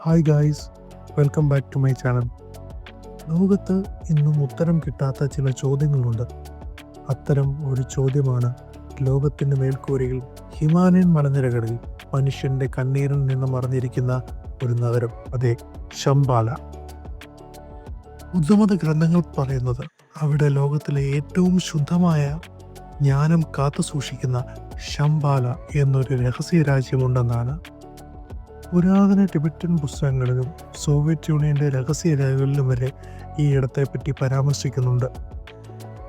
Hi guys welcome back to my channel ലോകത്ത് ഇന്നും ഉത്തരം കിട്ടാത്ത ചില ചോദ്യങ്ങളുണ്ട്. അത്തരം ഒരു ചോദ്യമാണ് ലോകത്തിന്റെ മേൽക്കൂരയിൽ ഹിമാലയൻ മലനിരകളിൽ മനുഷ്യന്റെ കണ്ണീരിൽ നിന്ന് മറഞ്ഞിരിക്കുന്ന ഒരു നഗരം അതെ ശംബാല. ബുദ്ധമത ഗ്രന്ഥങ്ങൾ പറയുന്നത് അവിടെ ലോകത്തിലെ ഏറ്റവും ശുദ്ധമായ ജ്ഞാനം കാത്തു സൂക്ഷിക്കുന്ന ശംബാല എന്നൊരു രഹസ്യ രാജ്യമുണ്ടെന്നാണ് പുരാതന ടിബറ്റൻ പുസ്തകങ്ങളിലും സോവിയറ്റ് യൂണിയന്റെ രഹസ്യ രേഖകളിലും വരെ ഈ ഇടത്തെപ്പറ്റി പരാമർശിക്കുന്നുണ്ട്.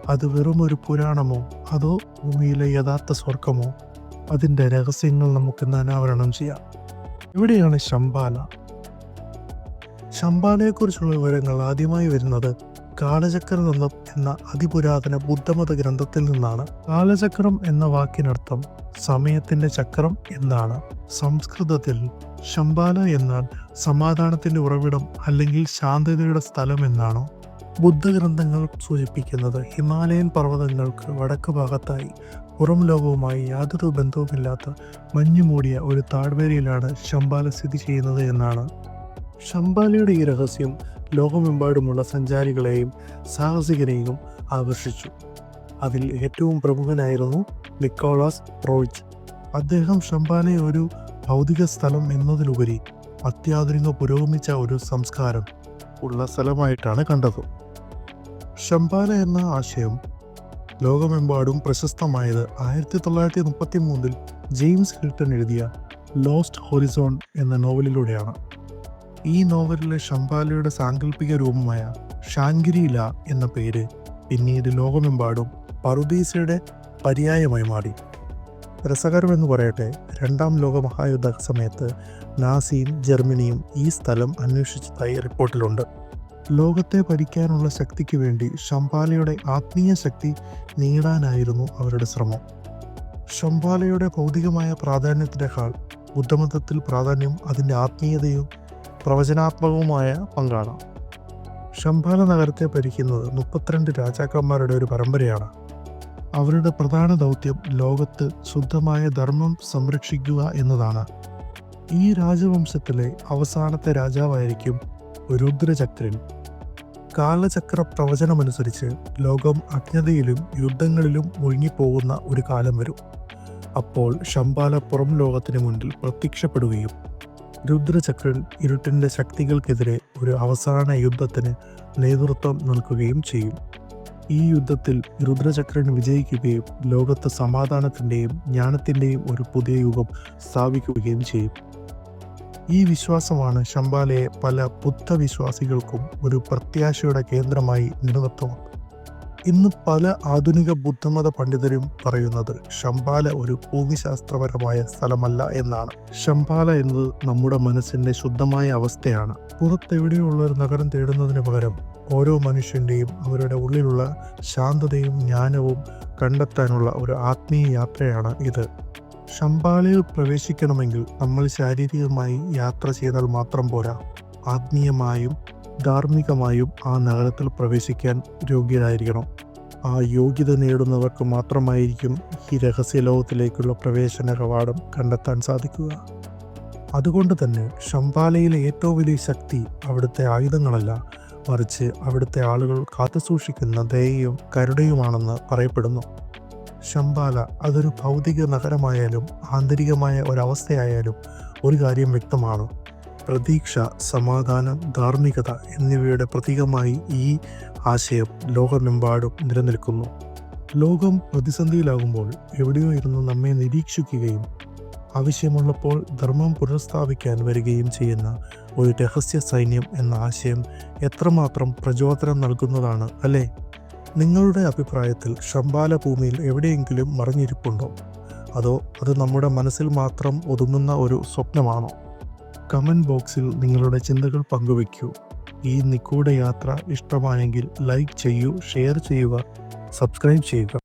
അത് വെറും ഒരു പുരാണമോ? അതോ ഭൂമിയിലെ യഥാർത്ഥ സ്വർഗമോ അതിന്റെ രഹസ്യങ്ങൾ നമുക്കിന്ന് അനാവരണം ചെയ്യാം. എവിടെയാണ് ശമ്പാല ശമ്പാലയെക്കുറിച്ചുള്ള വിവരങ്ങൾ ആദ്യമായി വരുന്നത് കാലചക്രതന്ത്രം എന്ന അതിപുരാതന ബുദ്ധമത ഗ്രന്ഥത്തിൽ നിന്നാണ് കാലചക്രം എന്ന വാക്കിനർത്ഥം സമയത്തിന്റെ ചക്രം എന്നാണ്. സംസ്കൃതത്തിൽ ശംബാല എന്നാൽ സമാധാനത്തിന്റെ ഉറവിടം അല്ലെങ്കിൽ ശാന്തതയുടെ സ്ഥലം എന്നാണോ ബുദ്ധഗ്രന്ഥങ്ങൾ സൂചിപ്പിക്കുന്നത്. ഹിമാലയൻ പർവതങ്ങൾക്ക് വടക്ക് ഭാഗത്തായി പുറം ലോകവുമായി യാതൊരു ബന്ധവുമില്ലാത്ത മഞ്ഞു മൂടിയ ഒരു താഴ്വരയിലാണ് ശംബാല സ്ഥിതി ചെയ്യുന്നത് എന്നാണ്. ശംബാലയുടെ ഈ രഹസ്യം ലോകമെമ്പാടുമുള്ള സഞ്ചാരികളെയും സാഹസികരെയും ആകർഷിച്ചു. അതിൽ ഏറ്റവും പ്രമുഖനായിരുന്നു നിക്കോളാസ് റോയ്ച്ച്. അദ്ദേഹം ശംബാലയെ ഒരു ഭൗതിക സ്ഥലം എന്നതിലുപരി അത്യാധുനിക പുരോഗമിച്ച ഒരു സംസ്കാരം ഉള്ള സ്ഥലമായിട്ടാണ് കണ്ടത്. ഷംബാല എന്ന ആശയം ലോകമെമ്പാടും പ്രശസ്തമായത് ആയിരത്തി തൊള്ളായിരത്തി മുപ്പത്തി മൂന്നിൽ ജെയിംസ് ഹിൽട്ടൺ എഴുതിയ ലോസ്റ്റ് ഹൊറിസോൺ എന്ന നോവലിലൂടെയാണ്. ഈ നോവലിലെ ശംബാലയുടെ സാങ്കല്പിക രൂപമായ ഷാൻഗിരില എന്ന പേര് പിന്നീട് ലോകമെമ്പാടും പറുദീസയുടെ പര്യായമായി മാറി. രസകരമെന്ന് പറയട്ടെ രണ്ടാം ലോക മഹായുദ്ധ സമയത്ത് നാസിയും ജർമ്മനിയും ഈ സ്ഥലം അന്വേഷിച്ചതായി റിപ്പോർട്ടിലുണ്ട്. ലോകത്തെ ഭരിക്കാനുള്ള ശക്തിക്ക് വേണ്ടി ഷംപാലയുടെ ആത്മീയ ശക്തി നേടാനായിരുന്നു അവരുടെ ശ്രമം. ഷംപാലയുടെ ഭൗതികമായ പ്രാധാന്യത്തിനേക്കാൾ ബുദ്ധമതത്തിൽ പ്രാധാന്യം അതിന്റെ ആത്മീയതയും പ്രവചനാത്മകവുമായ പങ്കാണ്. ഷംഭാല നഗരത്തെ ഭരിക്കുന്നത് മുപ്പത്തിരണ്ട് രാജാക്കന്മാരുടെ ഒരു പരമ്പരയാണ്. അവരുടെ പ്രധാന ദൗത്യം ലോകത്ത് ശുദ്ധമായ ധർമ്മം സംരക്ഷിക്കുക എന്നതാണ്. ഈ രാജവംശത്തിലെ അവസാനത്തെ രാജാവായിരിക്കും രുദ്രചക്രൻ. കാലചക്ര പ്രവചനമനുസരിച്ച് ലോകം അജ്ഞതയിലും യുദ്ധങ്ങളിലും മുഴുങ്ങിപ്പോകുന്ന ഒരു കാലം വരും. അപ്പോൾ ശംബാല പുറം ലോകത്തിന് മുന്നിൽ പ്രത്യക്ഷപ്പെടുകയും രുദ്രചക്രൻ ഇരുട്ടിന്റെ ശക്തികൾക്കെതിരെ ഒരു അവസാന യുദ്ധത്തിന് നേതൃത്വം നൽകുകയും ചെയ്യും. ഈ യുദ്ധത്തിൽ രുദ്രചക്രൻ വിജയിക്കുകയും ലോകത്ത് സമാധാനത്തിന്റെയും ജ്ഞാനത്തിന്റെയും ഒരു പുതിയ യുഗം സ്ഥാപിക്കുകയും ചെയ്യും. ഈ വിശ്വാസമാണ് ശംബാലയെ പല ബുദ്ധവിശ്വാസികൾക്കും ഒരു പ്രത്യാശയുടെ കേന്ദ്രമായി നിലനിർത്തുന്നത്. ഇന്ന് പല ആധുനിക ബുദ്ധമത പണ്ഡിതരും പറയുന്നത് ശംബാല ഒരു ഭൂമിശാസ്ത്രപരമായ സ്ഥലമല്ല എന്നാണ്. ശംബാല എന്നത് നമ്മുടെ മനസ്സിന്റെ ശുദ്ധമായ അവസ്ഥയാണ്. പുറത്തെവിടെയുള്ള ഒരു നഗരം തേടുന്നതിന് പകരം ഓരോ മനുഷ്യന്റെയും അവരുടെ ഉള്ളിലുള്ള ശാന്തതയും ജ്ഞാനവും കണ്ടെത്താനുള്ള ഒരു ആത്മീയ യാത്രയാണ് ഇത്. ശംബാലയിൽ പ്രവേശിക്കണമെങ്കിൽ നമ്മൾ ശാരീരികമായി യാത്ര ചെയ്താൽ മാത്രം പോരാ. ആത്മീയമായും ധാർമ്മികമായും ആ നഗരത്തിൽ പ്രവേശിക്കാൻ യോഗ്യരായിരിക്കണം. ആ യോഗ്യത നേടുന്നവർക്ക് മാത്രമായിരിക്കും ഈ രഹസ്യ ലോകത്തിലേക്കുള്ള പ്രവേശന കവാടം കണ്ടെത്താൻ സാധിക്കുക. അതുകൊണ്ട് തന്നെ ശംബാലയിലെ ഏറ്റവും വലിയ ശക്തി അവിടുത്തെ ആയുധങ്ങളല്ല മറിച്ച് അവിടുത്തെ ആളുകൾ കാത്തുസൂക്ഷിക്കുന്ന ദയയും കരുണയുമാണെന്ന് പറയപ്പെടുന്നു. ശംബാല അതൊരു ഭൗതിക നഗരമായാലും ആന്തരികമായ ഒരവസ്ഥയായാലും ഒരു കാര്യം വ്യക്തമാണ്. പ്രതീക്ഷ സമാധാനം ധാർമ്മികത എന്നിവയുടെ പ്രതീകമായി ഈ ആശയം ലോകമെമ്പാടും നിലനിൽക്കുന്നു. ലോകം പ്രതിസന്ധിയിലാകുമ്പോൾ എവിടെയോ ഇരുന്ന് നമ്മെ നിരീക്ഷിക്കുകയും ആവശ്യമുള്ളപ്പോൾ ധർമ്മം പുനഃസ്ഥാപിക്കാൻ വരികയും ചെയ്യുന്ന ഒരു രഹസ്യ സൈന്യം എന്ന ആശയം എത്രമാത്രം പ്രചോദനം നൽകുന്നതാണ് അല്ലേ? നിങ്ങളുടെ അഭിപ്രായത്തിൽ ശമ്പാല ഭൂമിയിൽ എവിടെയെങ്കിലും മറിഞ്ഞിരിപ്പുണ്ടോ? അതോ അത് നമ്മുടെ മനസ്സിൽ മാത്രം ഒതുങ്ങുന്ന ഒരു സ്വപ്നമാണോ? കമന്റ് ബോക്സിൽ നിങ്ങളുടെ ചിന്തകൾ പങ്കുവയ്ക്കൂ. ഈ നിഗൂഢ യാത്ര ഇഷ്ടമായെങ്കിൽ ലൈക്ക് ചെയ്യൂ ഷെയർ ചെയ്യുക സബ്സ്ക്രൈബ് ചെയ്യുക.